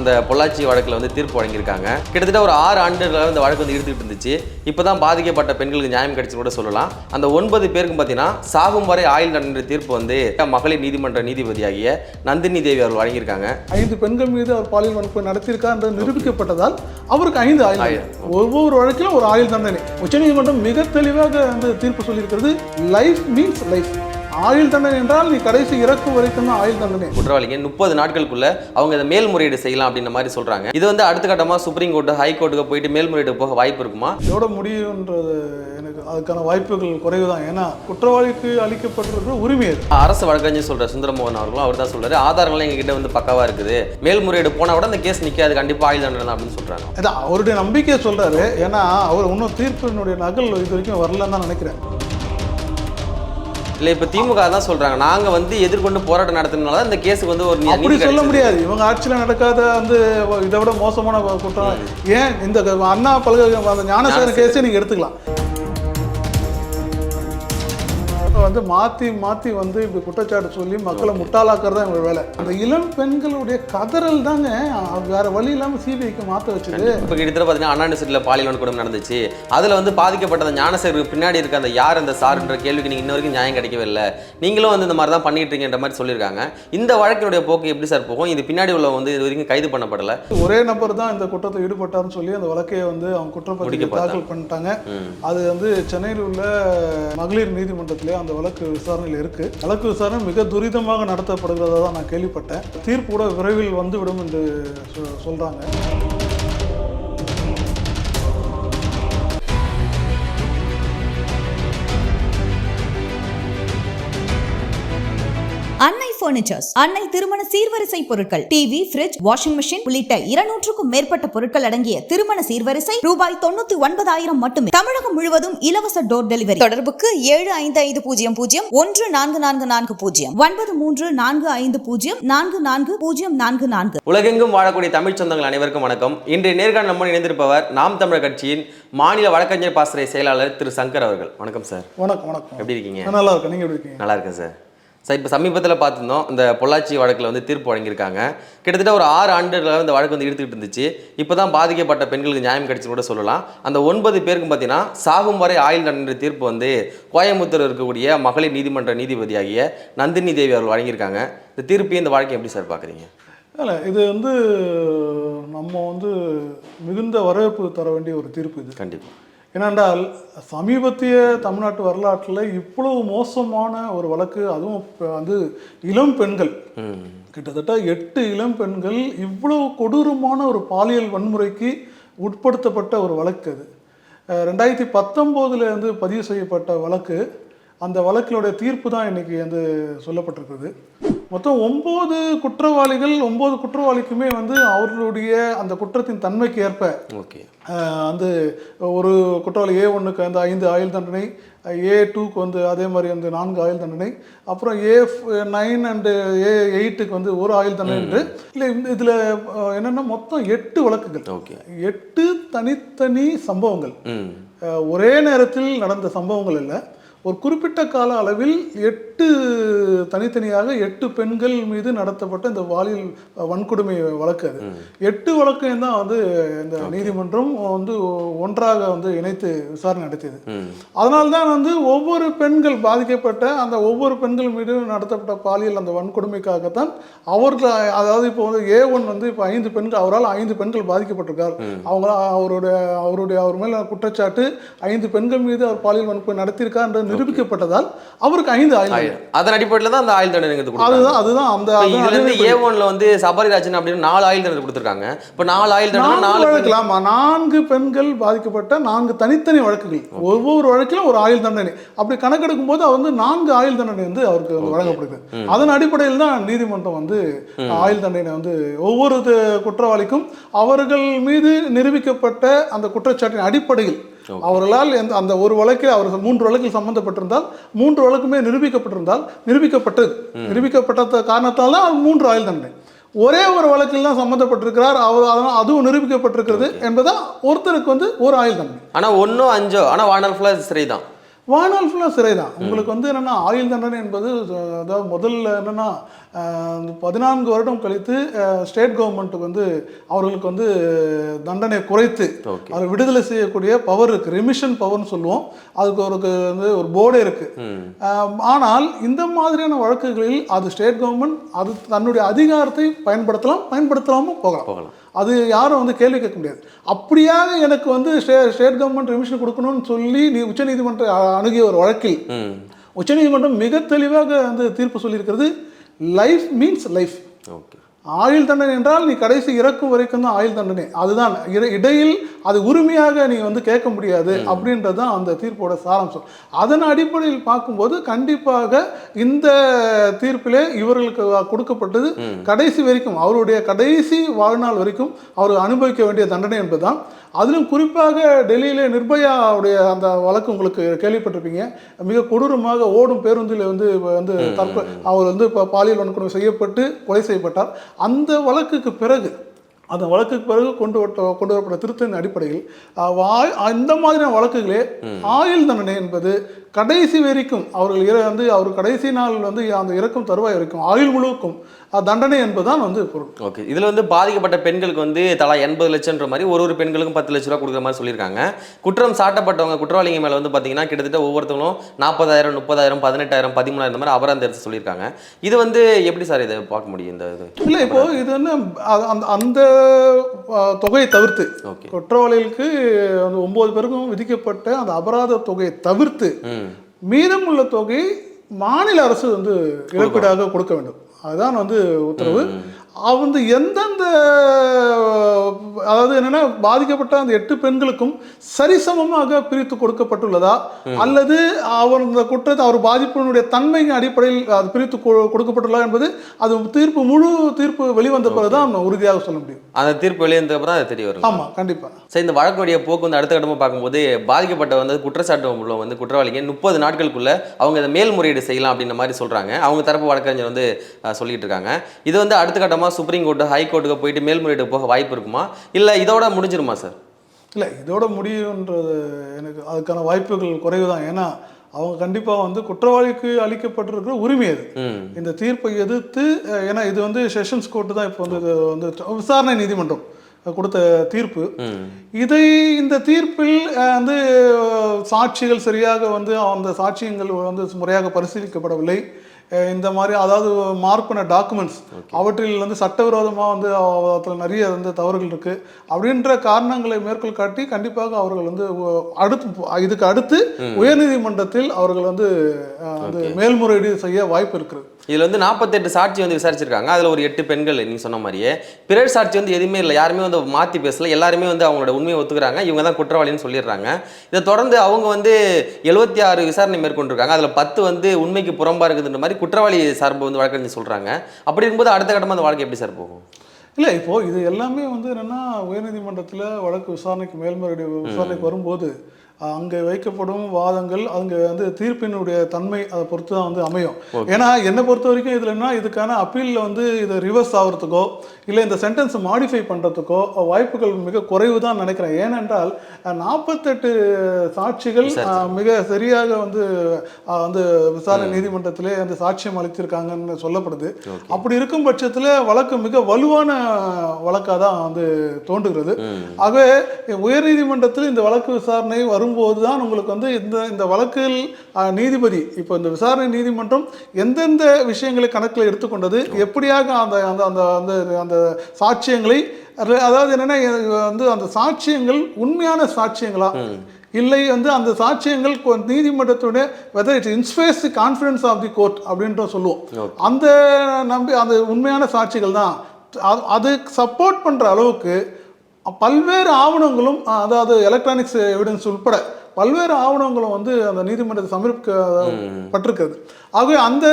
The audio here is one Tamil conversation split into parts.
இந்த பொள்ளாச்சி வழக்கில் வந்து தீர்ப்பு வழங்கியிருக்காங்க. கிட்டத்தட்ட ஒரு ஆறு ஆண்டுகளாக இந்த வழக்கு வந்து இருந்துகிட்டு இருந்துச்சு. இப்போ தான் பாதிக்கப்பட்ட பெண்களுக்கு நியாயம் கிடைச்சு கூட சொல்லலாம். அந்த ஒன்பது பேருக்கும் பார்த்தீங்கன்னா சாகும் வரை ஆயுள் தண்டனை தீர்ப்பு வந்து மகளிர் நீதிமன்ற நீதிபதியாகிய நந்தினி தேவி அவர்கள் வழங்கியிருக்காங்க. ஐந்து பெண்கள் மீது அவர் பாலியல் வன்முறை என்று நிரூபிக்கப்பட்டதால் அவருக்கு ஐந்து ஆயுள். ஒவ்வொரு வழக்கிலும் ஒரு ஆயுள் தண்டனை. உச்சநீதிமன்றம் மிக தெளிவாக வந்து தீர்ப்பு சொல்லியிருக்கிறது. லைஃப் மீன்ஸ் லைஃப் ஆயுள் தண்டனை என்றால் நீ கடைசி இறக்கும் வரைக்கும் தான் ஆயுள் தண்டனை. குற்றவாளிங்க முப்பது நாட்களுக்குள்ள அவங்க இதை மேல்முறையீடு செய்யலாம் அப்படின்ற மாதிரி சொல்றாங்க. இது வந்து அடுத்த கட்டமா சுப்ரீம் கோர்ட்டு ஹை கோர்ட்டுக்கு போயிட்டு மேல்முறையீடு போக வாய்ப்பு இருக்குமா? எவ்வளோ முடியுன்றது எனக்கு அதுக்கான வாய்ப்புகள் குறைவு தான் ஏன்னா குற்றவாளிக்கு அளிக்கப்பட்டிருக்கிற உரிமை அரசு வழக்கறிஞர் சொல்ற சுந்தரமோகன் அவர்களும் அவர் தான் சொல்றாரு ஆதாரங்கள்லாம் எங்ககிட்ட வந்து பக்காவா இருக்குது. மேல்முறையீடு போனா கூட அந்த கேஸ் நிக்காது கண்டிப்பா ஆயுள் தண்டனை அப்படின்னு சொல்றாங்க. அதான் அவருடைய நம்பிக்கையை சொல்றாரு. ஏன்னா அவர் இன்னும் தீர்ப்பினுடைய நகல் இது வரைக்கும் வரலன்னு தான் நினைக்கிறேன். இல்ல இப்ப திமுக தான் சொல்றாங்க. நாங்க வந்து எதிர்கொண்டு போராட்டம் நடத்தினால இந்த கேஸுக்கு வந்து ஒரு அப்படி சொல்ல. முடியாது. இவங்க ஆட்சியில் நடக்காத வந்து இதை விட மோசமான குற்றம். ஏன் இந்த அண்ணா அந்த ஞானசேகரன் கேஸே நீங்க எடுத்துக்கலாம். வந்து மாத்தி மாத்தி வந்து இப்படி குற்றச்சாட்டு சொல்லி மக்களை முட்டாளாக்குறது தான் இவங்க வேலை. அந்த இளம் பெண்களுடைய கதறல் தாங்க வேற வழி இல்லாம சிபிஐக்கு மாத்த வச்சது. இப்ப கிட்டத்தட்ட பாத்தீங்கன்னா அண்ணா யூனிவர்சிட்டியில் பாலியல் வன்கொடுமை நடந்துச்சு. அதுல வந்து பாதிக்கப்பட்ட அந்த ஞானசேகருக்கு பின்னாடி இருக்க அந்த யார் அந்த சார்ன்ற கேள்விக்கு நீங்க இன்ன வரைக்கும் நியாயம் கிடைக்கவே இல்லை. நீங்களும் வந்து இந்த மாதிரி தான் பண்ணிட்டு இருக்கீங்கன்ற மாதிரி சொல்லியிருக்காங்க. இந்த வழக்கினுடைய போக்கு எப்படி சார் போகும்? இது பின்னாடி உள்ள வந்து இது வரைக்கும் கைது பண்ணப்படல. ஒரே நபர் தான் இந்த குற்றத்தை ஈடுபட்டார்னு சொல்லி அந்த வழக்கையை வந்து அவங்க குற்றப்பத்திரிகை. தாக்கல் பண்ணிட்டாங்க. அது வந்து சென்னையில் உள்ள மகளிர் நீதிமன்றத்திலே அந்த வழக்கு விசாரணையில் இருக்கு. வழக்கு விசாரணை மிக துரிதமாக நடத்தப்படுகிறதா தான் நான் கேள்விப்பட்டேன். தீர்ப்பு கூட விரைவில் வந்துவிடும் என்று சொ- பர்னிச்சர்ஸ் அன்னை திருமண சீர்வரிசை பொருட்கள் டிவி ஃபிரிட்ஜ் வாஷிங் மெஷின் உள்ளிட்ட இருநூற்றுக்கும் மேற்பட்ட பொருட்கள் அடங்கிய திருமண சீர்வரிசை ரூபாய் தொண்ணூத்தி ஒன்பதாயிரம் மட்டுமே. தமிழகம் முழுவதும் இலவச டோர் டெலிவரி தொடர்புக்கு ஏழு ஐந்து ஐந்து பூஜ்ஜியம் பூஜ்ஜியம் ஒன்று நான்கு நான்கு நான்கு பூஜ்ஜியம் ஒன்பது மூன்று நான்கு ஐந்து பூஜ்ஜியம் நான்கு நான்கு பூஜ்ஜியம் நான்கு நான்கு. உலகெங்கும் வாழக்கூடிய தமிழ் சொந்தங்கள் அனைவருக்கும் வணக்கம். இன்றைய நேர்காணல் நம்முடன் இணைந்திருப்பவர் நாம் தமிழர் கட்சியின் மாநில வழக்கறிஞர் பாசறை செயலாளர் திரு சங்கர் அவர்கள். வணக்கம் சார். வணக்கம் வணக்கம். எப்படி இருக்கீங்க? நல்லா இருக்கேன். நீங்க எப்படி இருக்கீங்க? நல்லா இருக்கேன் சார். சார் இப்போ சமீபத்தில் பார்த்துருந்தோம் இந்த பொள்ளாச்சி வழக்கில் வந்து தீர்ப்பு வழங்கியிருக்காங்க. கிட்டத்தட்ட ஒரு ஆறு ஆண்டுகளாக இந்த வழக்கு வந்து இழுத்துக்கிட்டு இருந்துச்சு. இப்போ தான் பாதிக்கப்பட்ட பெண்களுக்கு நியாயம் கிடைச்சுன்னு கூட சொல்லலாம். அந்த ஒன்பது பேருக்கும் பார்த்தீங்கன்னா சாகும் வரை ஆயுள் தண்டனை தீர்ப்பு வந்து கோயம்புத்தூர் இருக்கக்கூடிய மகளிர் நீதிமன்ற நீதிபதியாகிய நந்தினி தேவி அவர்கள் வழங்கியிருக்காங்க. இந்த தீர்ப்பையும் இந்த வழக்கை எப்படி சார் பார்க்குறீங்க இல்லை இது வந்து நம்ம வந்து மிகுந்த வரவேற்பு தர வேண்டிய ஒரு தீர்ப்பு இது. கண்டிப்பாக ஏனென்றால் சமீபத்திய தமிழ்நாட்டு வரலாற்றில் இவ்வளவு மோசமான ஒரு வழக்கு அதுவும் வந்து இளம் பெண்கள். கிட்டத்தட்ட எட்டு இளம் பெண்கள் இவ்வளவு கொடூரமான ஒரு பாலியல் வன்முறைக்கு உட்படுத்தப்பட்ட ஒரு வழக்கு அது. ரெண்டாயிரத்தி பத்தொம்போதுலேருந்து பதிவு செய்யப்பட்ட வழக்கு அந்த வழக்கினுடைய தீர்ப்பு தான் இன்னைக்கு வந்து சொல்லப்பட்டிருக்குது மொத்தம் ஒம்பது குற்றவாளிகள் ஒம்பது குற்றவாளிக்குமே வந்து அவர்களுடைய அந்த குற்றத்தின் தன்மைக்கு ஏற்ப ஓகே. வந்து ஒரு குற்றவாளி ஏ ஒன்றுக்கு வந்து ஐந்து ஆயுள் தண்டனை ஏ டூக்கு வந்து அதே மாதிரி வந்து நான்கு ஆயுள் தண்டனை அப்புறம் ஏ நைன் அண்டு ஏ எயிட்டுக்கு வந்து ஒரு ஆயுள் தண்டனை இல்லை இதில் என்னென்னா மொத்தம் எட்டு வழக்குகள். ஓகே. எட்டு தனித்தனி சம்பவங்கள். ஒரே நேரத்தில் நடந்த சம்பவங்கள் இல்லை. ஒரு குறிப்பிட்ட கால அளவில் எட்டு தனித்தனியாக எட்டு பெண்கள் மீது நடத்தப்பட்ட இந்த பாலியல் வன்கொடுமை வழக்கு அது. எட்டு வழக்கையும் தான் வந்து இந்த நீதிமன்றம் வந்து ஒன்றாக வந்து இணைத்து விசாரணை நடத்தியது. அதனால்தான் வந்து ஒவ்வொரு பெண்கள் பாதிக்கப்பட்ட அந்த ஒவ்வொரு பெண்கள் மீது நடத்தப்பட்ட பாலியல் அந்த வன்கொடுமைக்காகத்தான் அவர்கள் அதாவது இப்போ வந்து ஏ ஒன் வந்து இப்போ ஐந்து பெண்கள் அவரால் ஐந்து பெண்கள் பாதிக்கப்பட்டிருக்கார். அவங்க அவருடைய அவருடைய அவர் மேல குற்றச்சாட்டு ஐந்து பெண்கள் மீது அவர் பாலியல் வன்கொடுமை நடத்தியிருக்கார் என்று நிரூபிக்கப்பட்டதால் அவருக்கு ஐந்து அதன் அடிப்படையில் தான் அந்த ஆயுள் தண்டனை அதுதான் அதுதான் அந்த இப்போ அதுதான் இதுல இருந்து அதுவே ஏ ஒன்ல வந்து சபரிராஜன் அப்படின்னு நாலு ஆயுள் தண்டனை கொடுத்துருக்காங்க. இப்போ நாலு ஆயுள் தண்டனை நாலு வழக்குல ஆமா நான்கு பெண்கள் பாதிக்கப்பட்ட நான்கு தனித்தனி வழக்குகள். ஒவ்வொரு வழக்கிலும் ஒரு ஆயுள் தண்டனை. அப்படி கணக்கெடுக்கும் போது அவர் வந்து நான்கு ஆயுள் தண்டனை வந்து அவருக்கு வழங்கப்படுது. அதன் அடிப்படையில் தான் நீதிமன்றம் வந்து ஆயுள் தண்டனை வந்து ஒவ்வொரு குற்றவாளிக்கும் அவர்கள் மீது நிரூபிக்கப்பட்ட அந்த குற்றச்சாட்டின் அடிப்படையில் அவர்களால் எந்த அந்த ஒரு வழக்கில் அவர் மூன்று வழக்கில் சம்பந்தப்பட்டிருந்தால் மூன்று வழக்குமே நிரூபிக்கப்பட்டிருந்தால் நிரூபிக்கப்பட்டது. நிரூபிக்கப்பட்ட காரணத்தால் தான் மூன்று ஆயுள் தண்டனை. ஒரே ஒரு வழக்கில் தான் சம்மந்தப்பட்டிருக்கிறார் அவர் அதனால் அதுவும் நிரூபிக்கப்பட்டிருக்கிறது என்பதா ஒருத்தருக்கு வந்து ஒரு ஆயுள் தண்டனை. ஆனா ஒண்ணோ அஞ்சோ ஆனா வாழ்நாள் ஃபுல்லா சிறை தான் வாழ்நாள் ஃபுல்லாக சிறை தான் உங்களுக்கு வந்து என்னென்னா ஆயுள் தண்டனை என்பது அதாவது முதல்ல என்னென்னா பதினான்கு வருடம் கழித்து ஸ்டேட் கவர்மெண்ட்டுக்கு வந்து அவர்களுக்கு வந்து தண்டனை குறைத்து அதை விடுதலை செய்யக்கூடிய பவர் இருக்குது ரிமிஷன் பவர்னு சொல்லுவோம். அதுக்கு ஒரு வந்து ஒரு போர்டே இருக்குது ஆனால் இந்த மாதிரியான வழக்குகளில் அது ஸ்டேட் கவர்மெண்ட் அது தன்னுடைய அதிகாரத்தை பயன்படுத்தலாம் பயன்படுத்தலாமல் போகலாம். போகலாம். அது யாரும் வந்து கேள்வி கேட்க முடியாது. அப்படியாக எனக்கு வந்து ஸ்டே ஸ்டேட் கவர்மெண்ட் ரிமிஷன் கொடுக்கணும்னு சொல்லி நீ உச்சநீதிமன்ற அ- அணுகிய ஒரு வழக்கில் உச்சநீதிமன்றம் மிக தெளிவாக வந்து தீர்ப்பு சொல்லியிருக்கிறது லைஃப் மீன்ஸ் லைஃப் ஓகே. ஆயுள் தண்டனை என்றால் நீ கடைசி இறக்கும் வரைக்கும் தான் ஆயுள் தண்டனை. அதுதான். இட- இடையில் அது உரிமையாக நீ வந்து கேட்க முடியாது அப்படின்றது தான் அந்த தீர்ப்போட சாராம்சம். அதன் அடிப்படையில் பார்க்கும்போது கண்டிப்பாக இந்த தீர்ப்பிலே இவர்களுக்கு கொடுக்கப்பட்டது கடைசி வரைக்கும் அவருடைய கடைசி வாழ்நாள் வரைக்கும் அவர் அனுபவிக்க வேண்டிய தண்டனை என்பதுதான். அதிலும் குறிப்பாக டெல்லியிலே நிர்பயாவுடைய அந்த வழக்கு உங்களுக்கு கேள்விப்பட்டிருப்பீங்க. மிக கொடூரமாக ஓடும் பேருந்தில் வந்து வந்து தற்கொலை அவர் வந்து இப்போ பாலியல் வன்கொடுமை செய்யப்பட்டு கொலை செய்யப்பட்டார். அந்த வழக்குக்கு பிறகு அந்த வழக்குக்கு பிறகு கொண்டு வட்ட கொண்டு வரப்பட்ட திருத்தத்தின் அடிப்படையில் இந்த மாதிரியான வழக்குகளே ஆயுள் தண்டனை என்பது கடைசி வரைக்கும் அவர்கள் இற வந்து அவர் கடைசி நாள் வந்து அந்த இறக்கும் தருவாய் வரைக்கும் ஆயுள் முழுவதுக்கும் அஹ், தண்டனை என்பதுதான் வந்து பொருள். ஓகே. இதில் வந்து பாதிக்கப்பட்ட பெண்களுக்கு வந்து தலா எண்பது லட்சம்ன்ற மாதிரி ஒரு ஒரு பெண்களுக்கும் பத்து லட்ச ரூபா கொடுக்குற மாதிரி சொல்லியிருக்காங்க. குற்றம் சாட்டப்பட்டவங்க குற்றவாளிங்க மேலே வந்து பார்த்தீங்கன்னா கிட்டத்தட்ட ஒவ்வொருத்தவங்களும் நாற்பதாயிரம் முப்பதாயிரம் பதினெட்டாயிரம் பதிமூணாயிரம் இந்த மாதிரி அபராதம் எடுத்து சொல்லியிருக்காங்க. இது வந்து எப்படி சார் இதை பார்க்க முடியும் இந்த இது? இல்லை இப்போ இது வந்து அ- அந்த அந்த தொகையை தவிர்த்து ஓகே. குற்றவாளிகளுக்கு ஒன்பது பேருக்கும் விதிக்கப்பட்ட அந்த அபராத தொகையை தவிர்த்து ம் மீதமுள்ள தொகையை மாநில அரசு வந்து இழப்பீடாக கொடுக்க வேண்டும். அதுதான் வந்து உத்தரவு. வந்து எந்தெந்த அதாவது என்னன்னா பாதிக்கப்பட்ட அந்த எட்டு பெண்களுக்கும் சரிசமமாக பிரித்து கொடுக்கப்பட்டுள்ளதா? அல்லது அவர் இந்த குற்றத்தை அவர் பாதிப்பினுடைய தன்மையின் அடிப்படையில் அது பிரித்து கொடுக்கப்பட்டுள்ளதா என்பது அது தீர்ப்பு முழு தீர்ப்பு வெளிவந்த பிறகுதான் உறுதியாக சொல்ல முடியும். அந்த தீர்ப்பு வெளியேந்த அப்புறம் அது தெரிய வரும் ஆமா கண்டிப்பா. சரி இந்த வழக்குடைய போக்கு வந்து அடுத்த கட்டமாக பார்க்கும்போது பாதிக்கப்பட்ட வந்து குற்றச்சாட்டு உள்ள வந்து குற்றவாளிங்க முப்பது நாட்களுக்குள்ள அவங்க இதை மேல்முறையீடு செய்யலாம் அப்படின்ற மாதிரி சொல்றாங்க. அவங்க தரப்பு வழக்கறிஞர் வந்து சொல்லிட்டு இருக்காங்க. இது வந்து அடுத்த கட்டமாக சுப்ரீம் கோர்ட்டு ஹை கோர்ட்டுக்கு போயிட்டு மேல்முறையீடு போக வாய்ப்பு இருக்குமா? இல்லை இதோட முடிஞ்சிருமா சார்? இல்லை இதோட முடியுன்றது எனக்கு அதுக்கான வாய்ப்புகள் குறைவு தான் ஏன்னா அவங்க கண்டிப்பாக வந்து குற்றவாளிக்கு அளிக்கப்பட்டிருக்கிற உரிமை அது. இந்த தீர்ப்பை எதிர்த்து ஏன்னா இது வந்து செஷன்ஸ் கோர்ட்டு தான் இப்போ வந்து இது வந்து விசாரணை நீதிமன்றம் கொடுத்த தீர்ப்பு. இதை இந்த தீர்ப்பில் வந்து சாட்சிகள் சரியாக வந்து அந்த சாட்சியங்கள் வந்து முறையாக பரிசீலிக்கப்படவில்லை. இந்த மாதிரி அதாவது மார்க் பண்ண டாக்குமெண்ட்ஸ் அவற்றில் வந்து சட்டவிரோதமாக வந்து அதில் நிறைய வந்து தவறுகள் இருக்குது அப்படின்ற காரணங்களை மேற்கோள் காட்டி கண்டிப்பாக அவர்கள் வந்து அடுத்து இதுக்கு அடுத்து உயர்நீதிமன்றத்தில் அவர்கள் வந்து மேல்முறையீடு செய்ய வாய்ப்பு இருக்கிறது. இதில் வந்து நாற்பத்தெட்டு சாட்சி வந்து விசாரிச்சிருக்காங்க. அதில் ஒரு எட்டு பெண்கள் நீங்கள் சொன்ன மாதிரியே. பிறர் சாட்சி வந்து எதுவுமே இல்லை. யாருமே வந்து மாற்றி பேசல. எல்லாருமே வந்து அவங்களோட உண்மையை ஒத்துக்கிறாங்க. இவங்க தான் குற்றவாளின்னு சொல்லிடுறாங்க. இதை தொடர்ந்து அவங்க வந்து எழுபத்தி ஆறு விசாரணை மேற்கொண்டிருக்காங்க. அதில் பத்து வந்து உண்மைக்கு புறம்பாக இருக்குதுன்ற மாதிரி குற்றவாளி சார்பு வந்து வழக்கறிஞர் சொல்கிறாங்க அப்படி இருக்கும்போது அடுத்த கட்டமாக அந்த வாழ்க்கை எப்படி சார் போகும்? இல்லை இப்போது இது எல்லாமே வந்து என்னன்னா உயர்நீதிமன்றத்தில் வழக்கு விசாரணைக்கு மேல்முறையீடு விசாரணைக்கு வரும்போது அங்கே வைக்கப்படும் வாதங்கள் அங்கே வந்து தீர்ப்பினுடைய தன்மை அதை பொறுத்து தான் வந்து அமையும். ஏன்னா என்னை பொறுத்த வரைக்கும் இதில் என்ன இதுக்கான அப்பீலில் வந்து இது ரிவர்ஸ் ஆகிறதுக்கோ இல்லை இந்த சென்டென்ஸ் மாடிஃபை பண்ணுறதுக்கோ வாய்ப்புகள் மிக குறைவு தான் நினைக்கிறேன். ஏனென்றால் நாற்பத்தெட்டு சாட்சிகள் மிக சரியாக வந்து வந்து விசாரணை நீதிமன்றத்திலே வந்து சாட்சியம் அளித்திருக்காங்கன்னு சொல்லப்படுது. அப்படி இருக்கும் பட்சத்தில் வழக்கு மிக வலுவான வழக்காக தான் வந்து தோன்றுகிறது. ஆகவே உயர்நீதிமன்றத்தில் இந்த வழக்கு விசாரணை வரும்போது தான் உங்களுக்கு வந்து இந்த இந்த வழக்கில் நீதிபதி இப்போ இந்த விசாரணை நீதிமன்றம் எந்தெந்த விஷயங்களை கணக்கில் எடுத்துக்கொண்டது எப்படியாக அந்த அந்த அந்த அந்த அந்த சாட்சியங்களை அது- அதாவது என்னன்னா வந்து அந்த சாட்சியங்கள் உண்மையான சாட்சியங்களா? இல்லை வந்து அந்த சாட்சியங்கள் நீதிமன்றத்துடைய whether it inspires confidence of the court அப்படின்ற சொல்லுவோம். அந்த நம்பி அந்த உண்மையான சாட்சிகள் தான் அது- அது சப்போர்ட் பண்ணுற அளவுக்கு பல்வேறு ஆவணங்களும் அதாவது எலக்ட்ரானிக்ஸ் எவிடன்ஸ் உட்பட பல்வேறு ஆவணங்களும் வந்து அந்த நீதிமன்றத்தில் சமர்ப்பிக்கப்பட்டிருக்கிறது. ஆகவே அந்த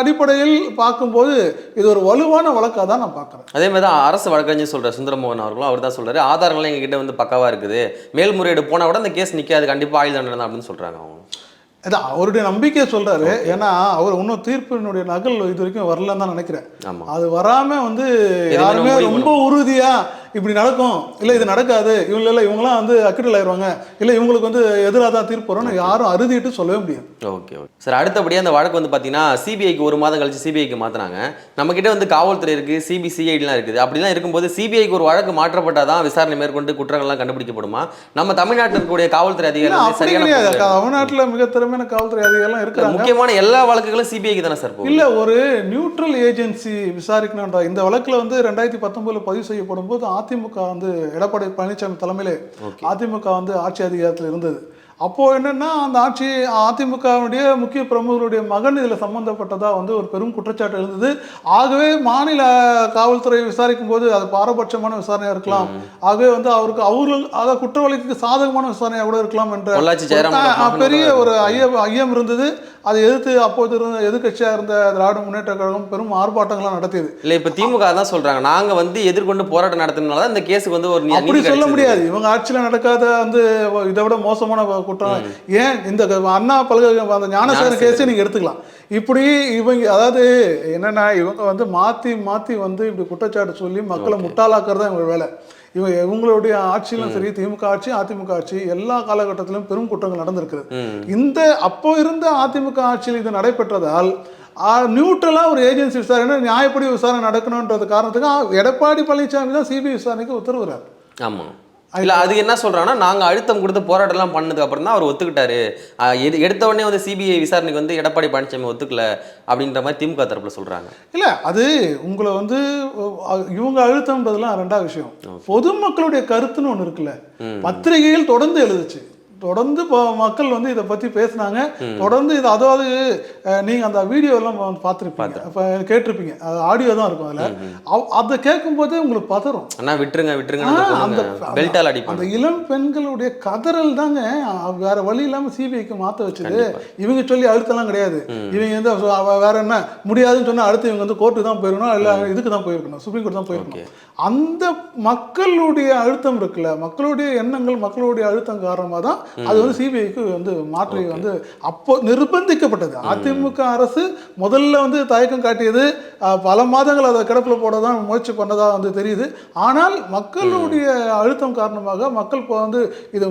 அடிப்படையில் பார்க்கும்போது இது ஒரு வலுவான வழக்காக தான் நான் பார்க்குறேன். அதே மாதிரி தான் அரசு வழக்கறிஞர் சொல்ற சுந்தரமோகன் அவர்களும் அவர் தான் சொல்றாரு ஆதாரங்கள்லாம் எங்ககிட்ட வந்து பக்காவா இருக்குது. மேல்முறையீடு போனா கூட அந்த கேஸ் நிக்காது. கண்டிப்பா ஆயுள் தண்டனை அப்படின்னு சொல்றாங்க அவங்க. அதான் அவருடைய நம்பிக்கையை சொல்றாரு. ஏன்னா அவர் இன்னும் தீர்ப்பினுடைய நகல் இது வரைக்கும் வரலன்னு தான் நினைக்கிறேன். அது வராம வந்து யாருமே ரொம்ப உறுதியா இப்படி நடக்கும். இல்லை இது நடக்காது. இவங்க இல்லை இவங்களாம் வந்து அக்கிட்டல் ஆயிடுவாங்க இல்லை இவங்களுக்கு வந்து எதிராக தான் தீர்ப்பு வரும்னு யாரும் அறுதிட்டு சொல்லவே முடியாது. Okay okay. சார் அடுத்தபடியாக அந்த வழக்கு வந்து பார்த்தீங்கன்னா சிபிஐக்கு ஒரு மாதம் கழிச்சு சிபிஐக்கு மாற்றினாங்க நம்மக்கிட்ட வந்து காவல்துறை இருக்குது சிபிசிஐடிலாம் இருக்குது. அப்படிலாம் இருக்கும்போது சிபிஐக்கு ஒரு வழக்கு மாற்றப்பட்டால் தான் விசாரணை மேற்கொண்டு குற்றங்கள்லாம் கண்டுபிடிக்கப்படுமா? நம்ம தமிழ்நாட்டில் இருக்கக்கூடிய காவல்துறை அதிகாரிகள் சரியான தமிழ்நாட்டுல மிக திறமையான காவல்துறை அதிகாரிகள் இருக்கிறாங்க. முக்கியமான எல்லா வழக்குகளும் சிபிஐக்கு தானே சார் இல்ல ஒரு நியூட்ரல் ஏஜென்சி விசாரிக்கணும்ன்ற இந்த வழக்குல வந்து ரெண்டாயிரத்தி பத்தொன்பதுல பதிவு செய்யப்படும் போது அதிமுக வந்து எடப்பாடி பழனிசாமி தலைமையிலே அதிமுக வந்து ஆட்சி அதிகாரத்தில் இருந்தது. அப்போ என்னன்னா அந்த ஆட்சி அதிமுகவுடைய முக்கிய பிரமுகருடைய மகன் இதுல சம்பந்தப்பட்டதா வந்து ஒரு பெரும் குற்றச்சாட்டு எழுந்தது ஆகவே மாநில காவல்துறை விசாரிக்கும் போது அது பாரபட்சமான விசாரணையா இருக்கலாம். ஆகவே வந்து அவருக்கு அவர்கள் அதாவது குற்றவாளிக்கு சாதகமான விசாரணையா கூட இருக்கலாம் என்ற பெரிய ஒரு ஐயம் ஐயம் இருந்தது. அதை எதிர்த்து அப்போது இருந்த எதிர்க்கட்சியாக இருந்த திராவிட முன்னேற்ற கழகம் பெரும் ஆர்ப்பாட்டங்கள்லாம் நடத்தியது. இல்ல இப்ப திமுக தான் சொல்றாங்க. நாங்க வந்து எதிர்கொண்டு போராட்டம் நடத்தினால தான் இந்த கேஸுக்கு வந்து ஒரு அப்படி சொல்ல. முடியாது. இவங்க ஆட்சியில் நடக்காத வந்து இதை விட மோசமான குற்றம். ஏன் இந்த அண்ணா பல்கலைக்கழகம் அந்த ஞானசேகரன். கேஸை நீங்க எடுத்துக்கலாம். இப்படி இவங்க அதாவது என்னன்னா இவங்க வந்து மாத்தி மாத்தி வந்து இப்படி குற்றச்சாட்டு சொல்லி மக்களை முட்டாளாக்குறது தான் இவங்க வேலை. இவங்க இவங்களுடைய ஆட்சியிலும் சரி திமுக ஆட்சி அதிமுக ஆட்சி எல்லா காலகட்டத்திலும் பெரும் குற்றங்கள் நடந்திருக்குது. இந்த அப்போ இருந்த அதிமுக ஆட்சியில் இது நடைபெற்றதால் நியூட்ரலாக ஒரு ஏஜென்சி விசாரணை நியாயப்படி விசாரணை நடக்கணுன்றது காரணத்துக்கு எடப்பாடி பழனிசாமி தான் சிபிஐ விசாரணைக்கு உத்தரவுறார் ஆமா. இல்ல அது என்ன சொல்றாங்கன்னா நாங்க அழுத்தம் கொடுத்து போராட்டம்லாம் பண்ணதுக்கு அப்புறம் தான் அவர் ஒத்துக்கிட்டாரு. எடுத்த உடனே வந்து சிபிஐ விசாரணைக்கு வந்து எடப்பாடி பழனிசாமி ஒத்துக்கல அப்படின்ற மாதிரி திமுக தரப்புல சொல்றாங்க. இல்ல அது உங்களை வந்து இவங்க அழுத்தம்ன்றதுலாம் ரெண்டாவது விஷயம். பொதுமக்களுடைய கருத்துன்னு ஒண்ணு இருக்குல்ல. பத்திரிகைகள் தொடர்ந்து எழுதுச்சு. தொடர்ந்து மக்கள் வந்து இதை பத்தி பேசுனாங்க. தொடர்ந்து இது அதாவது அஹ், நீங்க அந்த வீடியோ எல்லாம் வந்து பார்த்திருப்பீங்க. அப்ப கேட்டிருப்பீங்க. அது ஆடியோ தான் இருக்கும் அதுல. அதை கேட்கும்போதே உங்களுக்கு பதறும். அண்ணா விட்டுருங்க விட்டுருங்க அந்த அந்த இளம் பெண்களுடைய கதறல் தாங்க வேற வழி இல்லாம சிபிஐக்கு மாத்த வச்சது. இவங்க சொல்லி அழுத்தலாம் கிடையாது. இவங்க வந்து வேற என்ன முடியாதுன்னு சொன்னா அடுத்து இவங்க வந்து கோர்ட்டு தான் போயிருக்கணும் இல்ல இதுக்கு தான் போயிருக்கணும் சுப்ரீம் கோர்ட் தான் போயிருக்கணும். அந்த மக்களுடைய அழுத்தம் இருக்குல்ல மக்களுடைய எண்ணங்கள் மக்களுடைய அழுத்தம் காரணமாக தான் அது வந்து சிபிஐக்கு வந்து மாற்றி வந்து அப்போ நிர்பந்திக்கப்பட்டது. அதிமுக அரசு முதல்ல வந்து தயக்கம் காட்டியது பல மாதங்கள் அதை கிடப்பில் போட தான் முயற்சி பண்ணதா வந்து தெரியுது. ஆனால் மக்களுடைய அழுத்தம் காரணமாக மக்கள் இப்போ வந்து இது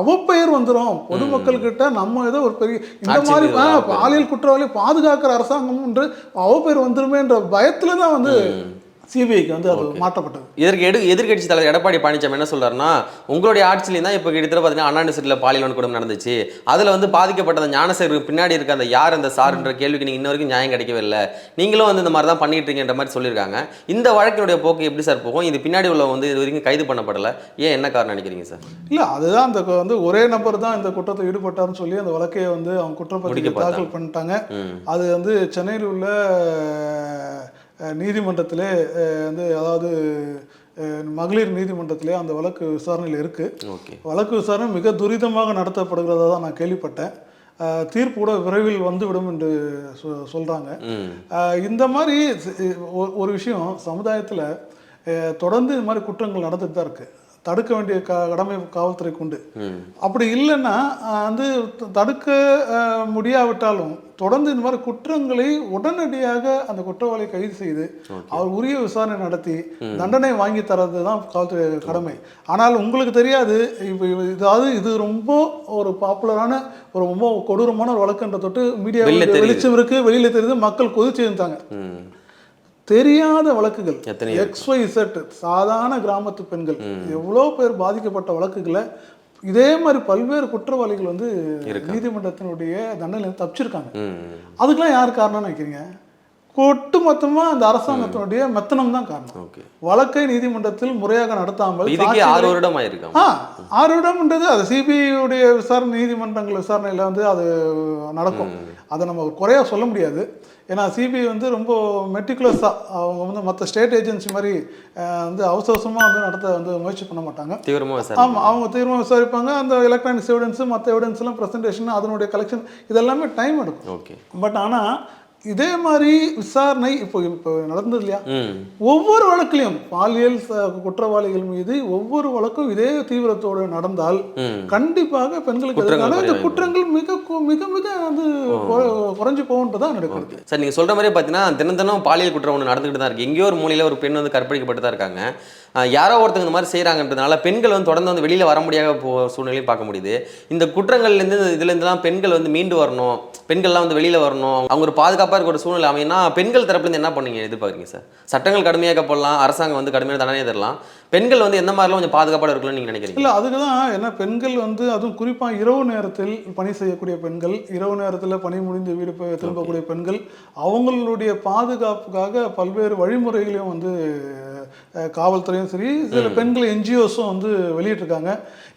அவப்பெயர் வந்துடும் பொதுமக்கள் கிட்ட நம்ம ஏதோ ஒரு பெரிய இந்த மாதிரி. பாலியல் குற்றவாளி பாதுகாக்கிற அரசாங்கம் என்று அவப்பெயர் வந்துருமேன்ற பயத்துல தான் வந்து சிபிஐக்கு வந்து அது மாற்றப்பட்டது. இதற்கு எடு எதிர்க்கட்சி தலைவர் எடப்பாடி பழனிசாமி என்ன சொல்றாருன்னா உங்களுடைய ஆட்சியிலையும் தான் இப்போ கிட்டத்தட்ட பார்த்தீங்கன்னா அண்ணா யூனிவர்சிட்டியில் பாலியல் வன்கொடுமை நடந்துச்சு. அதில் வந்து பாதிக்கப்பட்ட அந்த ஞானசேகருக்கு பின்னாடி இருக்க அந்த யார் அந்த சார்ன்ற கேள்விக்கு நீங்கள் இன்ன வரைக்கும் நியாயம் கிடைக்கவே இல்லை. நீங்களும் வந்து இந்த மாதிரி தான் பண்ணிட்டு இருக்கீங்கன்ற மாதிரி சொல்லியிருக்காங்க. இந்த வழக்கினுடைய போக்கு எப்படி சார் போகும்? இது பின்னாடி உள்ள வந்து இது வரைக்கும் கைது பண்ணப்படலை. ஏன் என்ன காரணம் நினைக்கிறீங்க சார்? இல்ல அதுதான் அந்த வந்து ஒரே நபர் தான் இந்த குற்றத்தை ஈடுபட்டார்னு சொல்லி அந்த வழக்கையை வந்து அவங்க குற்றப்பத்திரிகை. தாக்கல் பண்ணிட்டாங்க. அது வந்து சென்னையில் உள்ள நீதிமன்றத்திலே வந்து அதாவது மகளிர் நீதிமன்றத்திலே அந்த வழக்கு விசாரணையில் இருக்கு. ஓகே. வழக்கு விசாரணை மிக துரிதமாக நடத்தப்படுகிறதா தான் நான் கேள்விப்பட்டேன். தீர்ப்பு கூட விரைவில் வந்துவிடும் என்று சொ- ஆஹ் இந்த மாதிரி ஒரு விஷயம் சமுதாயத்தில் தொடர்ந்து இது மாதிரி குற்றங்கள் நடந்துட்டு தான் இருக்கு. தடுக்க வேண்டிய க கடமை காவல்துறைக்கு உண்டு. அப்படி இல்லைன்னா வந்து தடுக்க முடியாவிட்டாலும் தொடர்ந்து இந்த மாதிரி குற்றங்களை உடனடியாக அந்த குற்றவாளியை கைது செய்து அவர் உரிய விசாரணை நடத்தி தண்டனை வாங்கி தரது தான் காவல்துறை கடமை. ஆனால் உங்களுக்கு தெரியாது இப்போ இதாவது இது ரொம்ப ஒரு பாப்புலரான ஒரு ரொம்ப கொடூரமான ஒரு வழக்குன்ற தொட்டு மீடியா. வெளிச்சம் இருக்கு வெளியில தெரியுது மக்கள் கொதிச்சு இருந்தாங்க தெரியாத வழக்குகள். எக்ஸ் ஒய் செட் சாதாரண கிராமத்து பெண்கள். எவ்வளோ பேர் பாதிக்கப்பட்ட வழக்குகளை இதே மாதிரி பல்வேறு குற்றவாளிகள் வந்து நீதிமன்றத்தினுடைய தண்டனை தப்பிச்சிருக்காங்க. அதுக்கெல்லாம் யார் காரணம்னு நினைக்கிறீங்க? ஒட்டு மொத்தமாக அந்த அரசாங்கத்தினுடைய மெத்தனம் தான் காரணம். ஓகே. வழக்கை நீதிமன்றத்தில் முறையாக நடத்தாமல் இதுக்கே ஆறு வருடம் ஆயிருக்காம் ஆ ஆறு வருடம்ன்றது அது சிபிஐடைய விசாரணை நீதிமன்றங்கள் விசாரணையில் வந்து அது நடக்கும். அதை நம்ம ஒரு குறையா சொல்ல முடியாது. ஏன்னா சிபிஐ வந்து ரொம்ப மெட்டிகுலஸாக அவங்க வந்து மற்ற ஸ்டேட் ஏஜென்சி மாதிரி வந்து அவசர அவசரமாக வந்து நடத்த வந்து முயற்சி பண்ண மாட்டாங்க. தீவிரமாக ஆமாம் அவங்க தீர்மானம் விசாரிப்பாங்க. அந்த எலக்ட்ரானிக்ஸ் எவிடன்ஸு மற்ற எவிடன்ஸ்லாம் ப்ரெசன்டேஷன் அதனுடைய கலெக்ஷன் இதெல்லாமே டைம் எடுக்கும். ஓகே. பட் ஆனால் இதே மாதிரி விசாரணை இப்போ இப்போ நடந்தது இல்லையா? ஒவ்வொரு வழக்கிலையும் பாலியல் குற்றவாளிகள் மீது ஒவ்வொரு வழக்கும் இதே தீவிரத்தோடு நடந்தால் கண்டிப்பாக பெண்களுக்கு எதிரான இந்த குற்றங்கள் மிக மிக மிக வந்து குறை- குறைஞ்சு போகுன்றதான் நடக்குது. சார் நீங்கள் சொல்கிற மாதிரியே பார்த்தீங்கன்னா தினம் தினம் பாலியல் குற்றம் ஒன்று நடந்துக்கிட்டு தான் இருக்குது எங்கேயோ ஒரு மூலையில் ஒரு பெண் வந்து கற்பழிக்கப்பட்டு தான் இருக்காங்க. யாரோ ஒருத்தங்க இந்த மாதிரி செய்கிறாங்கன்றதுனால பெண்கள் வந்து தொடர்ந்து வந்து வெளியில் வர முடியாத சூழ்நிலையும் பார்க்க முடியுது. இந்த குற்றங்கள்லேருந்து இதுலேருந்துலாம் பெண்கள் வந்து மீண்டு வரணும். பெண்கள்லாம் வந்து வெளியில் வரணும். அவங்க ஒரு பாதுகாப்பாக இருக்க ஒரு சூழ்நிலை அமையினா பெண்கள் தரப்புலேருந்து என்ன பண்ணீங்க? எதிர்பார்க்குறீங்க சார்? சட்டங்கள் கடுமையாக்கப்படலாம் அரசாங்கம் வந்து கடுமையான தண்டனை தரலாம். பெண்கள் வந்து எந்த மாதிரிலாம் கொஞ்சம் பாதுகாப்பாக இருக்கணும்னு நீங்கள் நினைக்கிறீங்க? இல்லை அதுக்கு தான் ஏன்னா பெண்கள் வந்து அதுவும் குறிப்பாக இரவு நேரத்தில் பணி செய்யக்கூடிய பெண்கள் இரவு நேரத்தில் பணி முடிந்து வீடு திரும்பக்கூடிய பெண்கள் அவங்களுடைய பாதுகாப்புக்காக பல்வேறு வழிமுறைகளையும் வந்து காவல்துறையும் சரி சில பெண்கள் என்ஜிஓஸும் வந்து வெளியிட்டிருக்காங்க.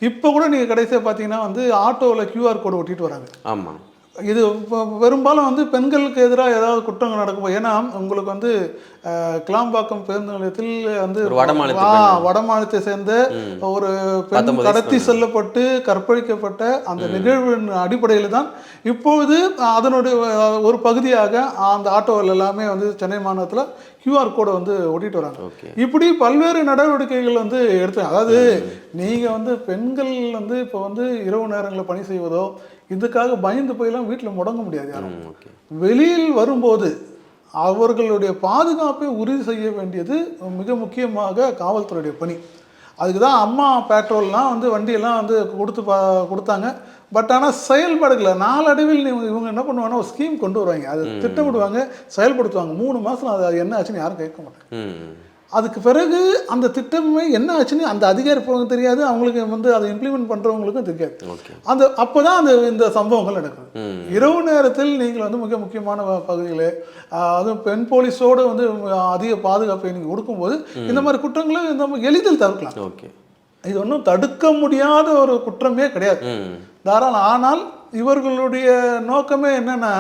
இப்போ கூட நீங்கள் கடைசியாக பார்த்தீங்கன்னா வந்து ஆட்டோவில் கியூஆர் கோடு ஒட்டிட்டு வராங்க. ஆமாம் இது பெரும்பாலும் வந்து பெண்களுக்கு எதிராக ஏதாவது குற்றங்கள் நடக்கும் ஏன்னா உங்களுக்கு வந்து கிளாம்பாக்கம் பேருந்து நிலையத்தில் வந்து பெண். வடமாநிலத்தை சேர்ந்த ஒரு பெண் கடத்தி செல்லப்பட்டு கற்பழிக்கப்பட்ட அந்த நிகழ்வின் அடிப்படையில் தான் இப்பொழுது அதனுடைய ஒரு பகுதியாக அந்த ஆட்டோவில் எல்லாமே வந்து சென்னை மாநகரத்தில் கியூஆர் கோடை வந்து ஒட்டிட்டு வராங்க. இப்படி பல்வேறு நடவடிக்கைகள் வந்து எடுத்து அதாவது நீங்கள் வந்து பெண்கள் வந்து இப்போ வந்து இரவு நேரங்களில் பணி செய்வதோ இதுக்காக பயந்து போயெல்லாம் வீட்டில் முடங்க முடியாது யாரும். வெளியில் வரும்போது அவர்களுடைய பாதுகாப்பை உறுதி செய்ய வேண்டியது மிக முக்கியமாக காவல்துறையுடைய பணி. அதுக்கு தான் அம்மா பெட்ரோல்லாம் வந்து வண்டியெல்லாம் வந்து கொடுத்து பா கொடுத்தாங்க. பட் ஆனால் செயல்பாடுகளை நாளடைவில் இவங்க என்ன பண்ணுவாங்கன்னா ஒரு ஸ்கீம் கொண்டு வருவாங்க. அது திட்டமிடுவாங்க செயல்படுத்துவாங்க. மூணு மாதம் அது என்ன ஆச்சுன்னு யாரும் கேட்க மாட்டாங்க. அதுக்கு பிறகு அந்த திட்டமே என்ன ஆச்சுன்னு அந்த அதிகாரி போகிறவங்க தெரியாது. அவங்களுக்கு வந்து அதை இம்ப்ளிமெண்ட் பண்ணுறவங்களுக்கும் தெரியாது. அந்த அப்போ தான் அந்த இந்த சம்பவங்கள் நடக்குது. இரவு நேரத்தில் நீங்கள் வந்து மிக முக்கியமான ப- பகுதிகளே ஆஹ், அதுவும் பெண் போலீஸோடு வந்து அதிக பாதுகாப்பை நீங்கள் கொடுக்கும்போது இந்த மாதிரி குற்றங்களை இந்த மாதிரி எளிதில் தவிர்க்கலாம். ஓகே. இது ஒன்றும் தடுக்க முடியாத ஒரு குற்றமே கிடையாது. தாராளம். ஆனால் இவர்களுடைய நோக்கமே என்னன்னா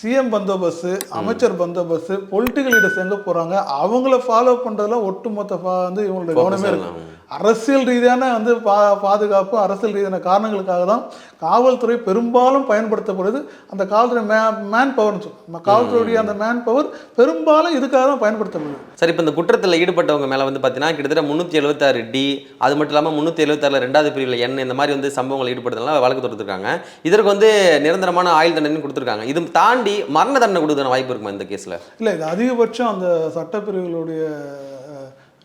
சிஎம் பந்தோபஸ்து அமைச்சர் பந்தோபஸ்து பொலிட்டிக்கல் லீடர்ஸ் எங்கே போகிறாங்க அவங்கள ஃபாலோ பண்ணுறதுல ஒட்டுமொத்த வந்து இவங்களுடைய கவனமே இருக்கு. எல்லாம். அரசியல் ரீதியான வந்து பா பாதுகாப்பு அரசியல் ரீதியான காரணங்களுக்காக தான் காவல்துறை பெரும்பாலும் பயன்படுத்தப்படுது. அந்த காவல்துறை மே மேன் பவர்னு சொல்லுவோம் காவல்துறையுடைய அந்த மேன் பவர் பெரும்பாலும் இதுக்காக தான் பயன்படுத்தப்படுது. சரி இப்போ இந்த குற்றத்தில் ஈடுபட்டவங்க மேலே வந்து பார்த்தீங்கன்னா கிட்டத்தட்ட முந்நூற்றி எழுபத்தாறு டி அது மட்டும் இல்லாமல் முந்நூற்றி எழுபத்தாறில் ரெண்டாவது பிரிவில் எண் இந்த மாதிரி வந்து சம்பவங்கள் ஈடுபடுறதுனால வழக்கு தொடுத்துருக்காங்க. இதற்கு வந்து நிரந்தரமான ஆயுள் தண்டனை கொடுத்துருக்காங்க. இது தாண்டி மரண தண்டனை கொடுக்குற வாய்ப்பு இருக்குமா இந்த கேஸில்? இல்லை இது அதிகபட்சம் அந்த சட்டப்பிரிவுகளுடைய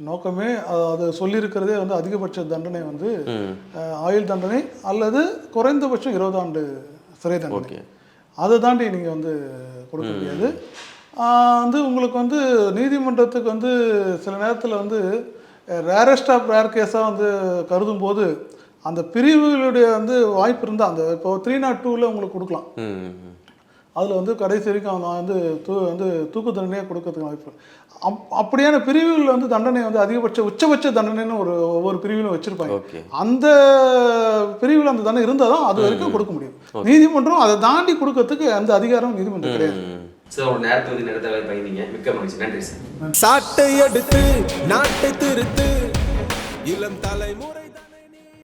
நோக்கமே அது சொல்லியிருக்கிறதே வந்து அதிகபட்ச தண்டனை வந்து ஆயுள் தண்டனை அல்லது குறைந்தபட்சம் இருபது ஆண்டு சிறை தண்டனை. அதை தாண்டி நீங்கள் வந்து கொடுக்க முடியாது. வந்து உங்களுக்கு வந்து நீதிமன்றத்துக்கு வந்து சில நேரத்தில் வந்து ரேரஸ்ட் ஆஃப் ரேர் கேஸாக வந்து கருதும் போது அந்த பிரிவுகளுடைய வந்து வாய்ப்பு இருந்தால் அந்த இப்போ த்ரீ நாட் டூவில் உங்களுக்கு கொடுக்கலாம். அதில் வந்து கடைசி வரைக்கும் அவன் வந்து தூ வந்து தூக்கு தண்டனையே கொடுக்கறதுக்கு வாய்ப்பு. அப் அப்படியான பிரிவுகளில் வந்து தண்டனை வந்து அதிகபட்ச உச்சபட்ச தண்டனைன்னு ஒரு ஒவ்வொரு பிரிவிலும் வச்சுருப்பாங்க. அந்த பிரிவில் அந்த தண்டனை இருந்தால் தான் அது வரைக்கும் கொடுக்க முடியும். நீதிமன்றம் அதை தாண்டி கொடுக்கறதுக்கு அந்த அதிகாரம் நீதிமன்றம் கிடையாது. சாட்டை எடுத்து நாட்டை திருத்து இளம் தலைமுறை